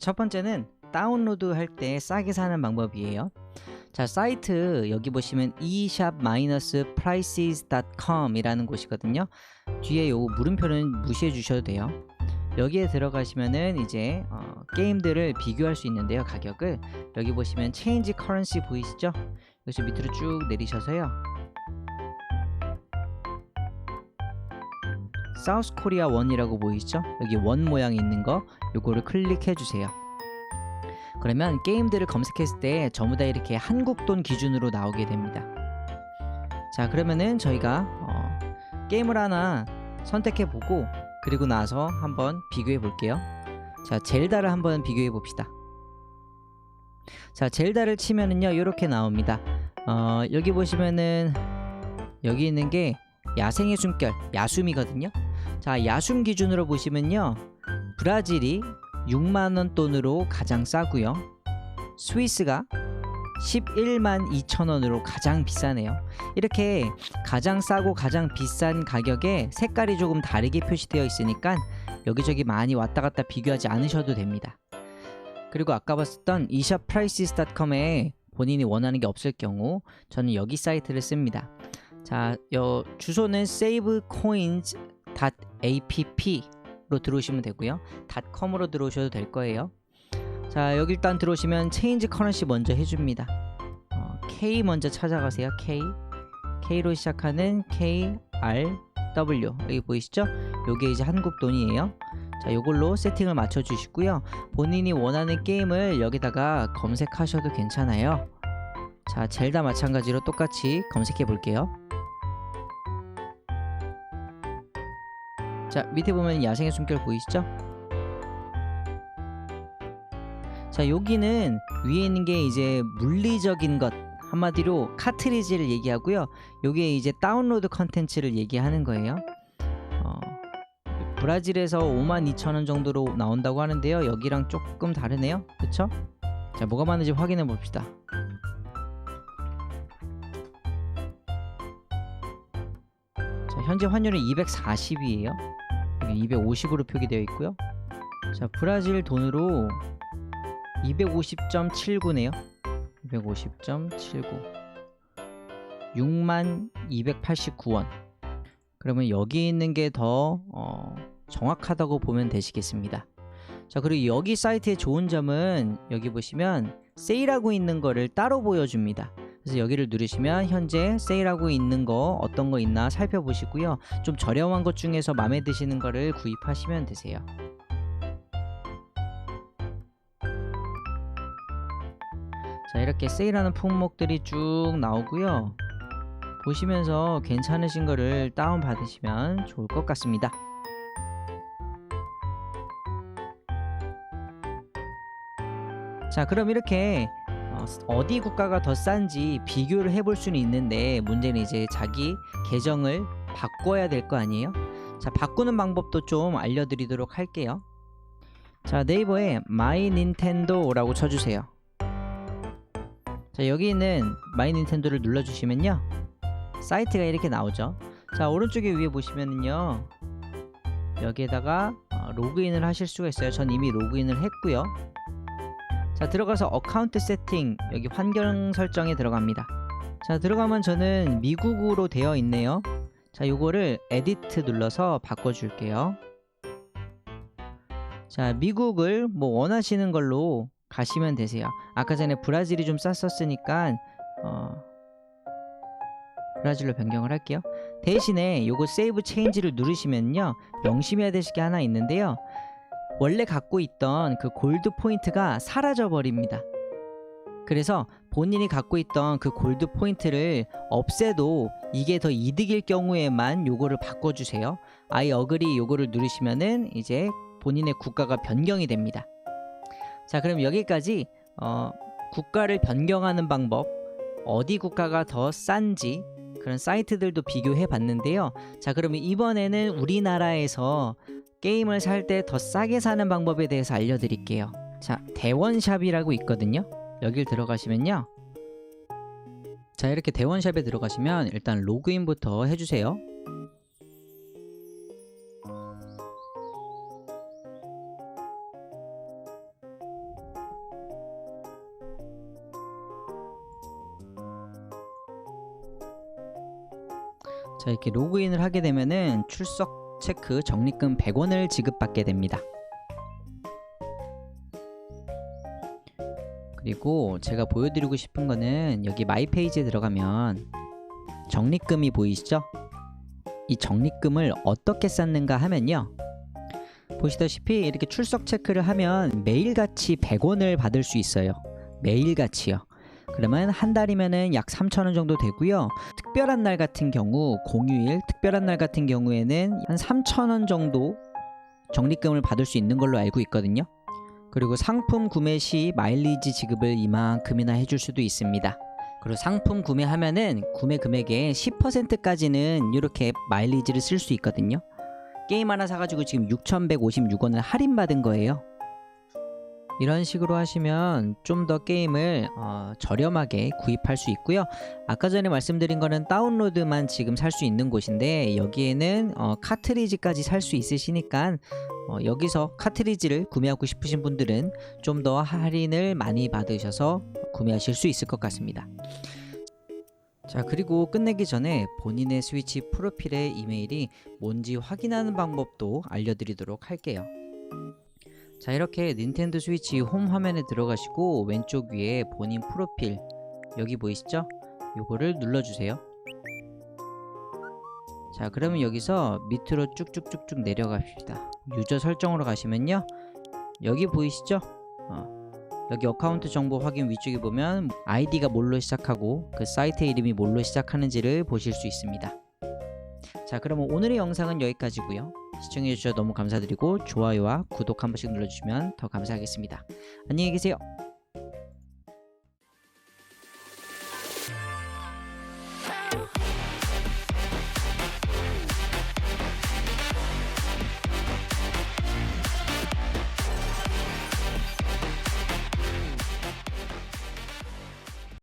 첫 번째는 다운로드 할 때 싸게 사는 방법이에요. 자, 사이트 여기 보시면 eshop-prices.com 이라는 곳이거든요. 뒤에 요 물음표는 무시해 주셔도 돼요. 여기에 들어가시면은 이제 어, 게임들을 비교할 수 있는데요. 가격을 여기 보시면 change currency 보이시죠? 여기서 밑으로 쭉 내리셔서요. 사우스 코리아 원이라고 보이시죠? 여기 원 모양이 있는 거 요거를 클릭해 주세요. 그러면 게임들을 검색했을 때 전부 다 이렇게 한국 돈 기준으로 나오게 됩니다. 자, 그러면은 저희가 어, 게임을 하나 선택해 보고 그리고 나서 한번 비교해 볼게요. 자, 젤다를 한번 비교해 봅시다. 자, 젤다를 치면은요, 이렇게 나옵니다. 어, 여기 보시면은 여기 있는 게 야생의 숨결, 야숨이거든요. 자, 야숨 기준으로 보시면요. 브라질이 6만원 돈으로 가장 싸고요. 스위스가 11만 2천원으로 가장 비싸네요. 이렇게 가장 싸고 가장 비싼 가격에 색깔이 조금 다르게 표시되어 있으니까 여기저기 많이 왔다 갔다 비교하지 않으셔도 됩니다. 그리고 아까 봤었던 eshopprices.com에 본인이 원하는 게 없을 경우 저는 여기 사이트를 씁니다. 자, 여 주소는 savecoins.app로 들어오시면 되고요. .com으로 들어오셔도 될 거예요. 자, 여기 일단 들어오시면 체인지 커런시 먼저 해줍니다. 어, K 먼저 찾아가세요. K K로 시작하는 K R W 여기 보이시죠? 요게 이제 한국 돈이에요. 자, 요걸로 세팅을 맞춰 주시고요. 본인이 원하는 게임을 여기다가 검색하셔도 괜찮아요. 자, 젤다 마찬가지로 똑같이 검색해 볼게요. 자, 밑에 보면 야생의 숨결 보이시죠? 자, 여기는 위에 있는 게 이제 물리적인 것 한마디로 카트리지를 얘기하고요. 요게 이제 다운로드 컨텐츠를 얘기하는 거예요. 어, 브라질에서 52,000원 정도로 나온다고 하는데요. 여기랑 조금 다르네요. 그쵸? 자, 뭐가 많은지 확인해 봅시다. 현재 환율은 240이에요. 여기 250으로 표기되어 있고요. 자, 브라질 돈으로 250.79네요. 250.79. 6만 289원. 그러면 여기 있는 게더 어, 정확하다고 보면 되시겠습니다. 자, 그리고 여기 사이트의 좋은 점은 여기 보시면 세일하고 있는 거를 따로 보여줍니다. 그래서 여기를 누르시면 현재 세일하고 있는 거 어떤 거 있나 살펴보시고요. 좀 저렴한 것 중에서 마음에 드시는 거를 구입하시면 되세요. 자 이렇게 세일하는 품목들이 쭉 나오고요 보시면서 괜찮으신 거를 다운 받으시면 좋을 것 같습니다 자 그럼 이렇게 어, 어디 국가가 더 싼지 비교를 해볼 수는 있는데 문제는 이제 자기 계정을 바꿔야 될 거 아니에요? 자 바꾸는 방법도 좀 알려드리도록 할게요. 자 네이버에 마이 닌텐도라고 쳐주세요. 자 여기 있는 마이 닌텐도를 눌러주시면요. 사이트가 이렇게 나오죠. 자 오른쪽에 위에 보시면은요. 여기에다가 어, 로그인을 하실 수가 있어요. 전 이미 로그인을 했고요 자 들어가서 어카운트 세팅 여기 환경 설정에 들어갑니다 자 들어가면 저는 미국으로 되어 있네요 자 요거를 에디트 눌러서 바꿔줄게요 자 미국을 뭐 원하시는 걸로 가시면 되세요. 아까 전에 브라질이 좀 쌌었으니까 어, 브라질로 변경을 할게요. 대신에 요거 세이브 체인지를 누르시면요. 명심해야 되실 게 하나 있는데요. 원래 갖고 있던 그 골드 포인트가 사라져 버립니다. 그래서 본인이 갖고 있던 그 골드 포인트를 없애도 이게 더 이득일 경우에만 요거를 바꿔주세요. 아이 어그리 요거를 누르시면은 이제 본인의 국가가 변경이 됩니다. 자 그럼 여기까지 어, 국가를 변경하는 방법 어디 국가가 더 싼지 그런 사이트들도 비교해 봤는데요 자 그러면 이번에는 우리나라에서 게임을 살 때 더 싸게 사는 방법에 대해서 알려드릴게요. 자 대원샵이라고 있거든요. 여길 들어가시면요. 자 이렇게 대원샵에 들어가시면 일단 로그인부터 해주세요. 자 이렇게 로그인을 하게 되면은 출석 체크 적립금 100원을 지급받게 됩니다. 그리고 제가 보여드리고 싶은 거는 여기 마이 페이지에 들어가면 적립금이 보이시죠? 이 적립금을 어떻게 쌓는가 하면요. 보시다시피 이렇게 출석 체크를 하면 매일같이 100원을 받을 수 있어요. 매일같이요. 그러면 한 달이면은 약 3,000원 정도 되고요. 특별한 날 같은 경우 공휴일 특별한 날 같은 경우에는 한 3,000원 정도 적립금을 받을 수 있는 걸로 알고 있거든요. 그리고 상품 구매 시 마일리지 지급을 이만큼이나 해줄 수도 있습니다. 그리고 상품 구매하면은 구매 금액의 10%까지는 이렇게 마일리지를 쓸 수 있거든요. 게임 하나 사가지고 지금 6,156원을 할인받은 거예요. 이런 식으로 하시면 좀 더 게임을 어, 저렴하게 구입할 수 있고요. 아까 전에 말씀드린 거는 다운로드만 지금 살 수 있는 곳인데 여기에는 어, 카트리지까지 살 수 있으시니까 어, 여기서 카트리지를 구매하고 싶으신 분들은 좀 더 할인을 많이 받으셔서 구매하실 수 있을 것 같습니다. 자 그리고 끝내기 전에 본인의 스위치 프로필의 이메일이 뭔지 확인하는 방법도 알려드리도록 할게요. 자 이렇게 닌텐도 스위치 홈 화면에 들어가시고 왼쪽 위에 본인 프로필 여기 보이시죠? 요거를 눌러주세요. 자 그러면 여기서 밑으로 쭉쭉쭉쭉 내려갑시다. 유저 설정으로 가시면요. 여기 보이시죠? 어, 여기 어카운트 정보 확인 위쪽에 보면 아이디가 뭘로 시작하고 그 사이트 이름이 뭘로 시작하는지를 보실 수 있습니다. 자 그러면 오늘의 영상은 여기까지고요. 시청해주셔서 너무 감사드리고 좋아요와 구독 한 번씩 눌러주시면 더 감사하겠습니다. 안녕히 계세요.